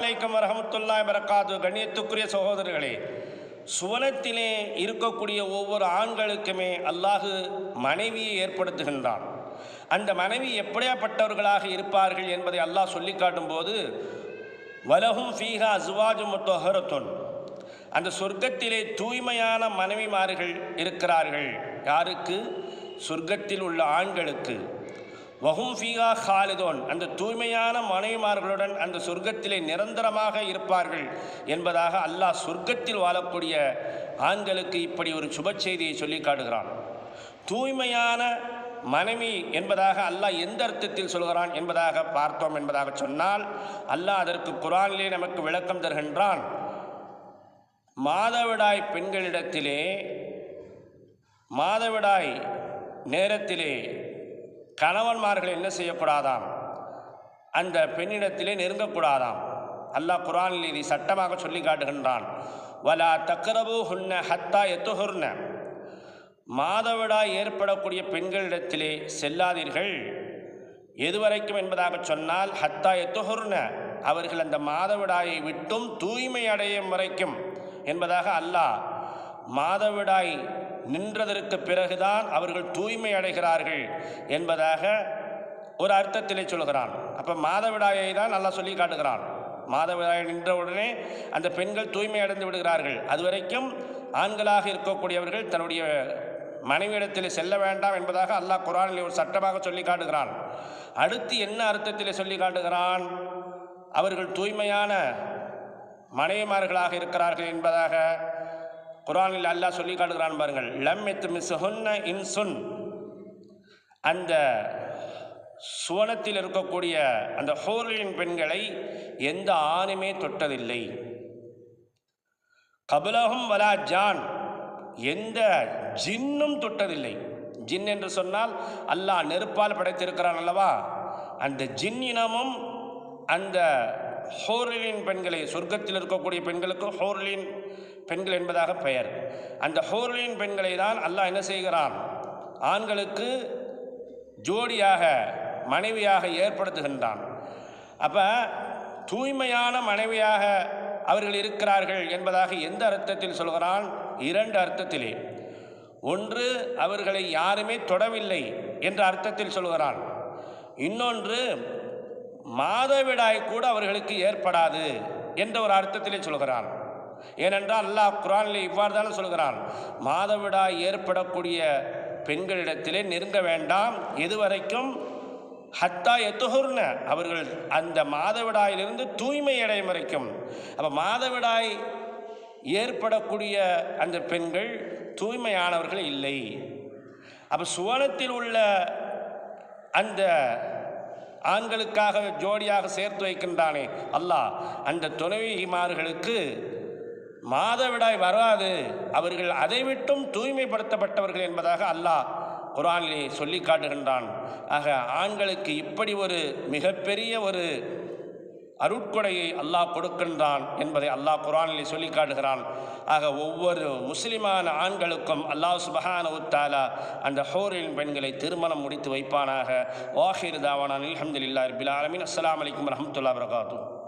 வலைக்கம் வரஹமத்துல்லாய் வரகாத்து கண்ணியத்துக்குரிய சகோதரர்களே சுவனத்திலே இருக்கக்கூடிய ஒவ்வொரு ஆண்களுக்குமே அல்லாஹு மனைவியை ஏற்படுத்துகின்றான். அந்த மனைவி எப்படியாப்பட்டவர்களாக இருப்பார்கள் என்பதை அல்லாஹ் சொல்லி காட்டும்போது வலகும் ஃபீஹா அசுவாஜு தொஹரத்துன். அந்த சொர்க்கத்திலே தூய்மையான மனைவிமார்கள் இருக்கிறார்கள். யாருக்கு? சொர்க்கத்தில் உள்ள ஆண்களுக்கு. வஹும் ஃபீகா ஹாலிதோன் அந்த தூய்மையான மனைவிமார்களுடன் அந்த சொர்க்கத்திலே நிரந்தரமாக இருப்பார்கள் என்பதாக அல்லாஹ் சொர்க்கத்தில் வாழக்கூடிய ஆண்களுக்கு இப்படி ஒரு சுப செய்தியை சொல்லி காட்டுகிறான். தூய்மையான மனைவி என்பதாக அல்லாஹ் எந்த அர்த்தத்தில் சொல்கிறான் என்பதாக பார்த்தோம் என்பதாக சொன்னால் அல்லாஹ் அதற்கு குரானிலே நமக்கு விளக்கம் தருகின்றான். மாதவிடாய் பெண்களிடத்திலே மாதவிடாய் நேரத்திலே கணவன்மார்கள் என்ன செய்யக்கூடாதாம்? அந்த பெண்ணிடத்திலே நெருங்கக்கூடாதாம். அல்லாஹ் குரானில் இதை சட்டமாக சொல்லி காட்டுகின்றான். வலா தக்கரபு ஹுன்ன ஹத்தா எத்துஹுர்ன மாதவிடாய் ஏற்படக்கூடிய பெண்களிடத்திலே செல்லாதீர்கள். எதுவரைக்கும் என்பதாக சொன்னால் ஹத்தா எத்துஹுர்ன அவர்கள் அந்த மாதவிடாயை விட்டும் தூய்மை அடையும் வரைக்கும் என்பதாக அல்லாஹ் மாதவிடாய் நின்றதற்கு பிறகுதான் அவர்கள் தூய்மை அடைகிறார்கள் என்பதாக ஒரு அர்த்தத்திலே சொல்கிறான் அப்போ மாதவிடாயை தான் நல்லா சொல்லி காட்டுகிறான். மாதவிடாயை நின்றவுடனே அந்த பெண்கள் தூய்மை அடைந்து விடுகிறார்கள். அதுவரைக்கும் ஆண்களாக இருக்கக்கூடியவர்கள் தன்னுடைய மனைவியிடத்தில் செல்ல வேண்டாம் என்பதாக அல்லாஹ் குரானில் ஒரு சட்டமாக சொல்லி காட்டுகிறான். அடுத்து என்ன அர்த்தத்தில் சொல்லி காட்டுகிறான்? அவர்கள் தூய்மையான மனைவிமார்களாக இருக்கிறார்கள் என்பதாக குரானில் அல்லாஹ் சொல்லி காட்டுகிறான் பாருங்கள் லம் எத்து மிஸ்ஹுன்ன இன்சுன். அந்த சுவனத்தில் இருக்கக்கூடிய அந்த ஹோர்லின் பெண்களை எந்த ஆணுமே தொட்டதில்லை. கபிலகும் வலா ஜான். எந்த ஜின்னும் தொட்டதில்லை. ஜின் என்று சொன்னால் அல்லாஹ் நெருப்பால் படைத்திருக்கிறான் அல்லவா? அந்த ஜின் இனமும் அந்த ஹோர்லின் பெண்களை சொர்க்கத்தில் இருக்கக்கூடிய பெண்களுக்கு ஹோர்லின் பெண்கள் என்பதாக பெயர். அந்த ஹோர்லின் பெண்களை தான் அல்லாஹ் என்ன செய்கிறான்? ஆண்களுக்கு ஜோடியாக மனைவியாக ஏற்படுத்துகின்றான். அப்போ தூய்மையான மனைவியாக அவர்கள் இருக்கிறார்கள் என்பதாக எந்த அர்த்தத்தில் சொல்கிறான்? இரண்டு அர்த்தத்திலே. ஒன்று அவர்களை யாருமே தொடவில்லை என்ற அர்த்தத்தில் சொல்கிறான். இன்னொன்று மாதவிடாய் கூட அவர்களுக்கு ஏற்படாது என்ற ஒரு அர்த்தத்திலே சொல்கிறான். ஏனென்றால் அல்லாஹ் குரானில் இவ்வாறு தானே சொல்கிறான் மாதவிடாய் ஏற்படக்கூடிய பெண்களிடத்திலே நெருங்க வேண்டாம் எதுவரைக்கும் ஹத்தா எத்துகுர்ன அவர்கள் அந்த மாதவிடாயிலிருந்து தூய்மை அடையும் வரைக்கும். அப்போ மாதவிடாய் ஏற்படக்கூடிய அந்த பெண்கள் தூய்மையானவர்கள் இல்லை. அப்போ சுவனத்தில் உள்ள அந்த ஆண்களுக்காக ஜோடியாக சேர்த்து வைக்கின்றானே அல்லாஹ் அந்த துணைவிமார்களுக்கு மாதவிடாய் வராது. அவர்கள் அதை விட்டும் தூய்மைப்படுத்தப்பட்டவர்கள் என்பதாக அல்லாஹ் குரானிலே சொல்லி காட்டுகின்றான். ஆக ஆண்களுக்கு இப்படி ஒரு மிகப்பெரிய ஒரு அருட்கொடையை அல்லாஹ் கொடுக்கின்றான் என்பதை அல்லாஹ் குரானிலே சொல்லி காட்டுகிறான். ஆக ஒவ்வொரு முஸ்லிமான ஆண்களுக்கும் அல்லாஹ் சுபஹான உத்தாலா அந்த ஹோரின் பெண்களை திருமணம் முடித்து வைப்பானாக. வாஹிர் தாவானான் அலமதுல்லா ரபில் ஆலமின். அஸ்லாம் வலைக்கம் வரமத்துல்லா வரகாத்தூ